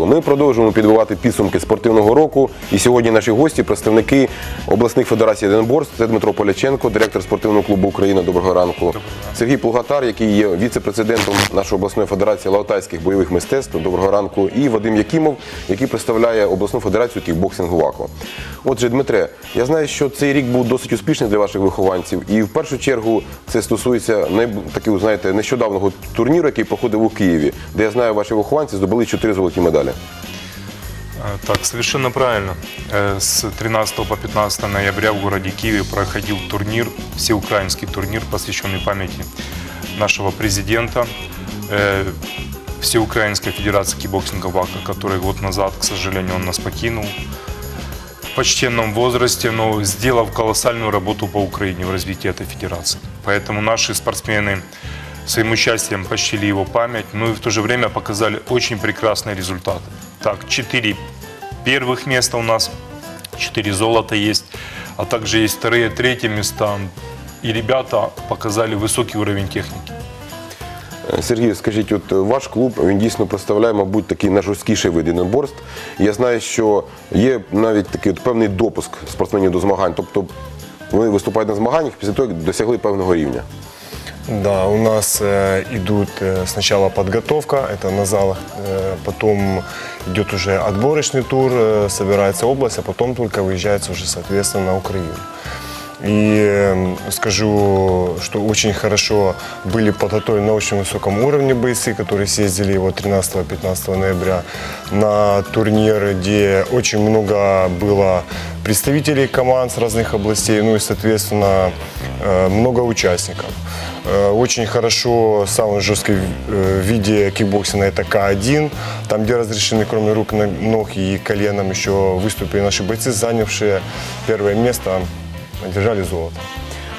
ранку. Ми продовжуємо підбивати підсумки спортивного року. І сьогодні наші гості, представники обласних федерацій єдиноборств. Це Дмитро Поляченко, директор спортивного клубу Україна. Доброго ранку. Сергій Пулгатар, який є віце-президентом нашої обласної федерації лаотайських бойових мистецтв. Доброго ранку. І Вадим Якімов, який представляє обласну федерацію кікбоксингу ВАКО. Отже, Дмитре, я знаю, що цей рік був досить успішний для ваших вихованців, і в першу чергу це стосується такого, знаєте, нещодавнього турніру, який проходив у Києві, де я знаю, ваші вихованці здобули чотири золоті медалі. Э, Так, совершенно правильно. Э, С 13 по 15 ноября в городе Киеве проходил турнир, всеукраинский турнир, посвященный памяти нашего президента, э, Всеукраинской Федерации кикбоксинга ВАКа, который год назад, к сожалению, он нас покинул в почтенном возрасте, но сделав колоссальную работу по Украине в развитии этой федерации. Поэтому наши спортсмены своим участием почтили его память, но и в то же время показали очень прекрасные результаты. Так, четыре первых места у нас, четыре золота есть, а также есть вторые, третьи места. И ребята показали высокий уровень техники. Е, Сергій, скажіть, от е, ваш клуб він дійсно представляє, мабуть, такий найжорсткіший вид єдиноборств. Я знаю, що є навіть такий от певний допуск спортсменів до змагань. Тобто вони виступають на змаганнях після того, як досягли певного рівня. Да, у нас э, идут э, сначала подготовка, это на залах, э, потом идет уже отборочный тур, э, собирается область, а потом только выезжается уже, соответственно, на Украину. И э, скажу, что очень хорошо были подготовлены на очень высоком уровне бойцы, которые съездили вот 13-15 ноября на турнир, где очень много было представителей команд с разных областей, ну и, соответственно, э, много участников. Э, Очень хорошо, самый жесткий э, виде кикбоксинга это К1, там, где разрешены, кроме рук, ног и коленом, еще выступили наши бойцы, занявшие первое место, одержали золото.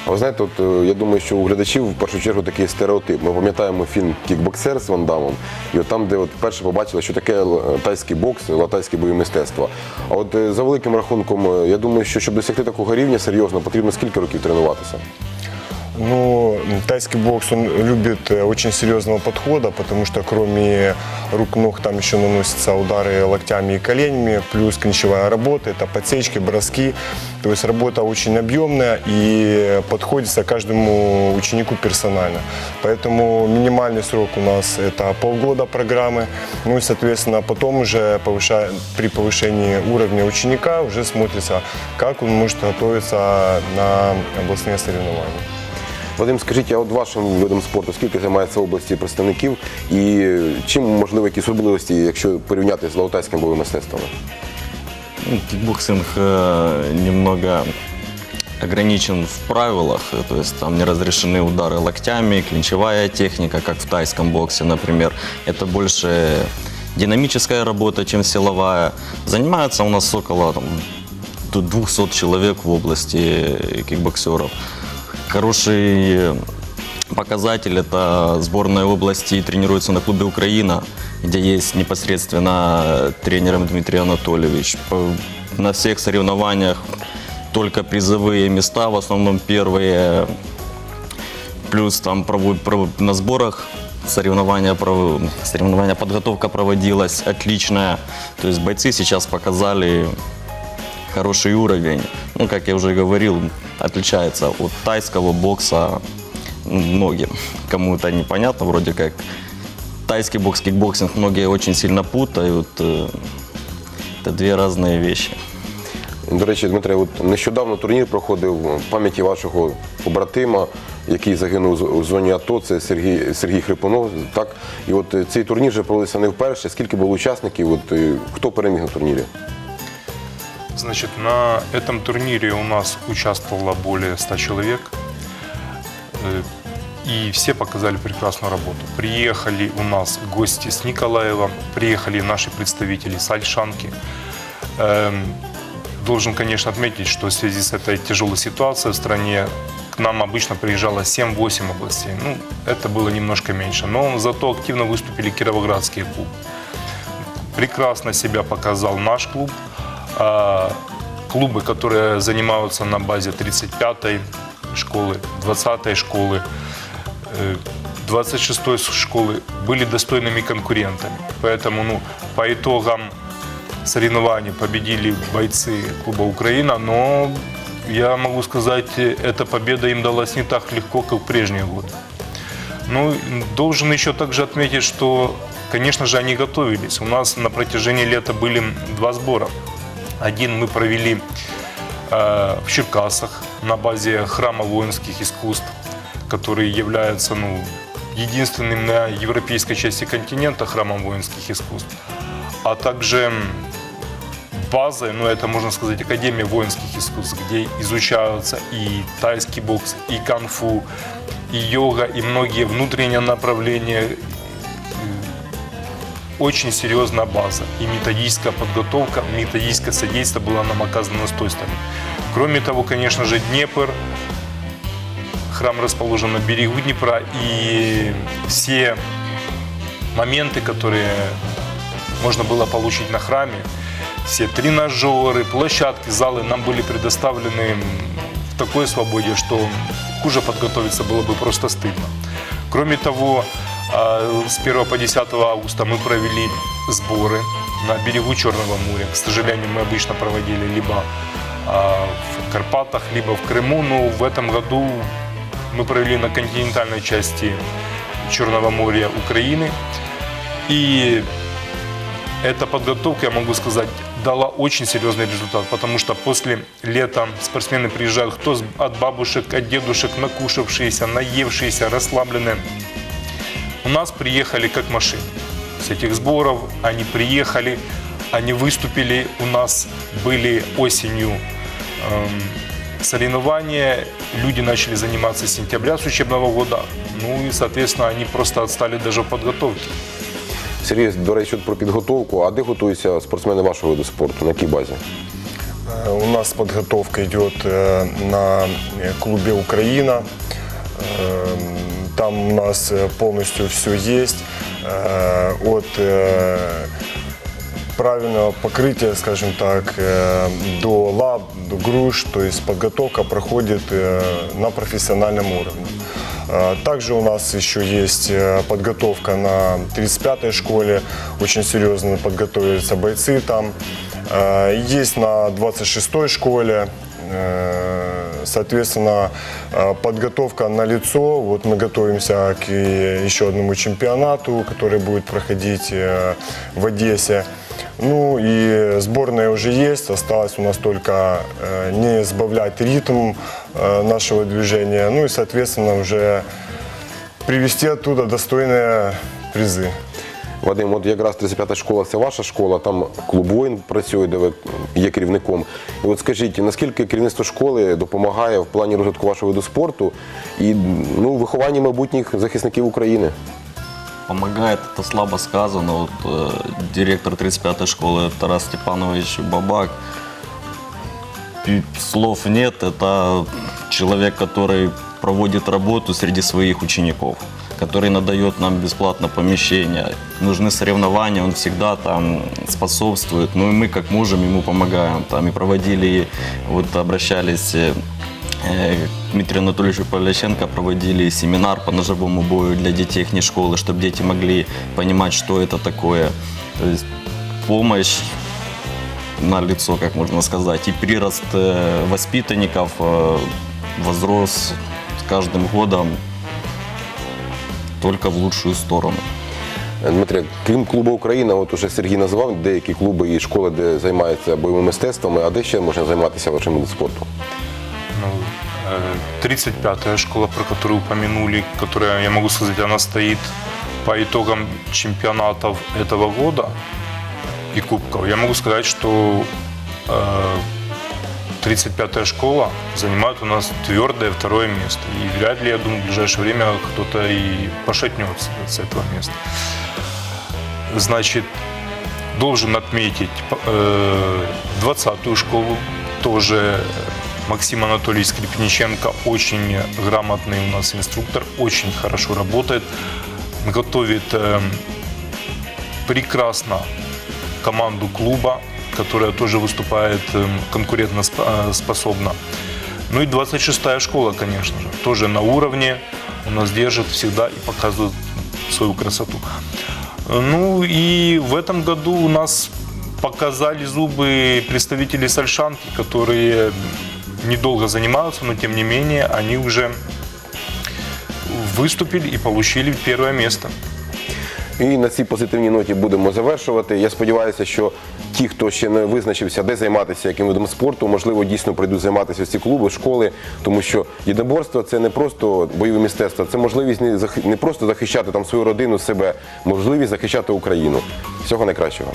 А ви знаєте, от е, я думаю, що у глядачів в першу чергу такий стереотип. Ми пам'ятаємо фільм Кікбоксер з Ван Дамом, і от там, де от перше побачили, що таке л- тайський бокс, латайське мистецтво. А от е, за великим рахунком, е, я думаю, що щоб досягти такого рівня серйозно, потрібно скільки років тренуватися? Ну, тайский бокс, он любит э, очень серьезного подхода, потому что кроме рук, ног там еще наносятся удары локтями и коленями, плюс клинчевая работа, это подсечки, броски. То есть работа очень объемная и подходится каждому ученику персонально. Поэтому минимальный срок у нас это полгода программы. Ну и, соответственно, потом уже повыша- при повышении уровня ученика уже смотрится, как он может готовиться на областные соревнования. Вадим, скажіть, а от вашим видом спорту скільки займається в області представників і е, чим можливо якісь особливості, якщо порівняти з лаутайським бойовим мистецтвом? Ну, Кикбоксинг э, немного ограничен в правилах, э, то есть там не разрешены удары локтями, клинчевая техника, как в тайском боксе, например. Это больше динамическая работа, чем силовая. Занимается у нас около там, до 200 человек в области э, кикбоксеров. Хороший э, показатель это сборная области тренируется на клубе Украина, где есть непосредственно э, тренером Дмитрий Анатольевич. На всех соревнованиях только призовые места, в основном первые. Плюс там провод- пров- на сборах соревнования, соревнования, подготовка проводилась отличная. То есть бойцы сейчас показали хороший уровень. Ну, как я уже говорил, отличается от тайского бокса ну, многим. Кому-то непонятно, вроде как тайский бокс, кикбоксинг многие очень сильно путают. Э, Это две разные вещи. До речі, Дмитре, от нещодавно турнір проходив в пам'яті вашого побратима, який загинув з- у зоні АТО. Це Сергій Сергій Хрипунов. Так, і от е, цей турнір вже проводився не вперше. Скільки було учасників? От е, хто переміг на турнірі? Значит, на этом турнире у нас участвовало более 100 человек. Э, И все показали прекрасную работу. Приехали у нас гости с Николаева, приехали наши представители с Альшанки. Эм, Должен, конечно, отметить, что в связи с этой тяжелой ситуацией в стране к нам обычно приезжало 7-8 областей. Ну, это было немножко меньше. Но зато активно выступили кировоградские клубы. Прекрасно себя показал наш клуб. А, Клубы, которые занимаются на базе 35-й школы, 20-й школы, э, 26-й школы были достойными конкурентами. Поэтому ну, по итогам соревнований победили бойцы клуба Украина, но я могу сказать, э, эта победа им далась не так легко, как в прежние годы. Ну, должен еще также отметить, что, конечно же, они готовились. У нас на протяжении лета были два сбора. Один мы провели э, в Черкасах на базе храма воинских искусств, который является ну, единственным на европейской части континента храмом воинских искусств. А также базой, ну это можно сказать Академия воинских искусств, где изучаются и тайский бокс, и канфу, и йога, и многие внутренние направления. Очень серьезная база и методическая подготовка, методическое содействие было нам оказано с той стороны. Кроме того, конечно же, Днепр, храм расположен на берегу Днепра, и все моменты, которые можно было получить на храме, все тренажеры, площадки, залы нам были предоставлены в такой свободе, что хуже подготовиться было бы просто стыдно. Кроме того, с 1 по 10 августа мы провели сборы на берегу Черного моря. К сожалению, мы обычно проводили либо а, в Карпатах, либо в Крыму, но в этом году мы провели на континентальной части Черного моря Украины. И эта подготовка, я могу сказать, дала очень серьезный результат, потому что после лета спортсмены приезжают кто от бабушек, от дедушек, накушавшиеся, наевшиеся, расслабленные. У нас приехали как машины. С этих сборов они приехали, они выступили. У нас были осенью эм, соревнования. Люди начали заниматься с сентября с учебного года. Ну и, соответственно, они просто отстали даже в подготовке. Сергій, до речі, от про підготовку. А де готуються спортсмени вашого виду спорту? На якій базі? Э, У нас подготовка идет э, на э, клубе Украина. Там у нас э, полностью все есть. Э, От э, правильного покрытия, скажем так, до лаб, до груш, то есть подготовка проходит на профессиональном уровне. Также у нас еще есть подготовка на 35-й школе, очень серьезно подготовятся бойцы там. Есть на 26-й школе, Соответственно, э, подготовка на лицо. Вот мы готовимся к э, еще одному чемпионату, который будет проходить э, в Одессе. Ну и сборная уже есть. Осталось у нас только э, не сбавлять ритм э, нашего движения. Ну и, соответственно, уже привести оттуда достойные призы. Вадим, от якраз 35-та школа це ваша школа, там клуб воїн працює, де ви є керівником. І от скажіть, наскільки керівництво школи допомагає в плані розвитку вашого виду спорту і ну, вихованні майбутніх захисників України? Помогает, это слабо сказано. Вот, э, директор 35-й школы Тарас Степанович Бабак. И слов нет, это человек, который проводит работу среди своих учеников, Который надает нам бесплатно помещение. Нужны соревнования, он всегда там способствует. Ну и мы как можем ему помогаем. Там и проводили, вот обращались э, э, к Дмитрию Анатольевичу Павляченко проводили семинар по ножевому бою для детей их школы, чтобы дети могли понимать, что это такое. То есть помощь на лицо, как можно сказать. И прирост э, воспитанников возрос с каждым годом только в лучшую сторону. Дмитре, крім клубу Україна, от уже Сергій назвав деякі клуби і школи, де займаються бойовими мистецтвами, а де ще можна займатися вашим видом спорту? Ну, э, 35-я школа, про которую упомянули, которая, я могу сказать, она стоит по итогам чемпионатов этого года и кубков. Я могу сказать, что э, 35-я школа занимает у нас твердое второе место. И вряд ли, я думаю, в ближайшее время кто-то и пошатнется с этого места. Значит, должен отметить э, 20-ю школу, тоже Максим Анатольевич Скрипниченко, очень грамотный у нас инструктор, очень хорошо работает, готовит э, прекрасно команду клуба, которая тоже выступает э, конкурентоспособно. Ну и 26-я школа, конечно же, тоже на уровне. У нас держит всегда и показывает свою красоту. Ну и в этом году у нас показали зубы представители Сальшанки, которые недолго занимаются, но тем не менее они уже выступили и получили первое место. І на цій позитивній ноті будемо завершувати. Я сподіваюся, що ті, хто ще не визначився, де займатися яким видом спорту, можливо, дійсно прийдуть займатися в ці клуби, школи, тому що єдиноборство це не просто бойове мистецтво, це можливість не, просто захищати там свою родину, себе, можливість захищати Україну. Всього найкращого.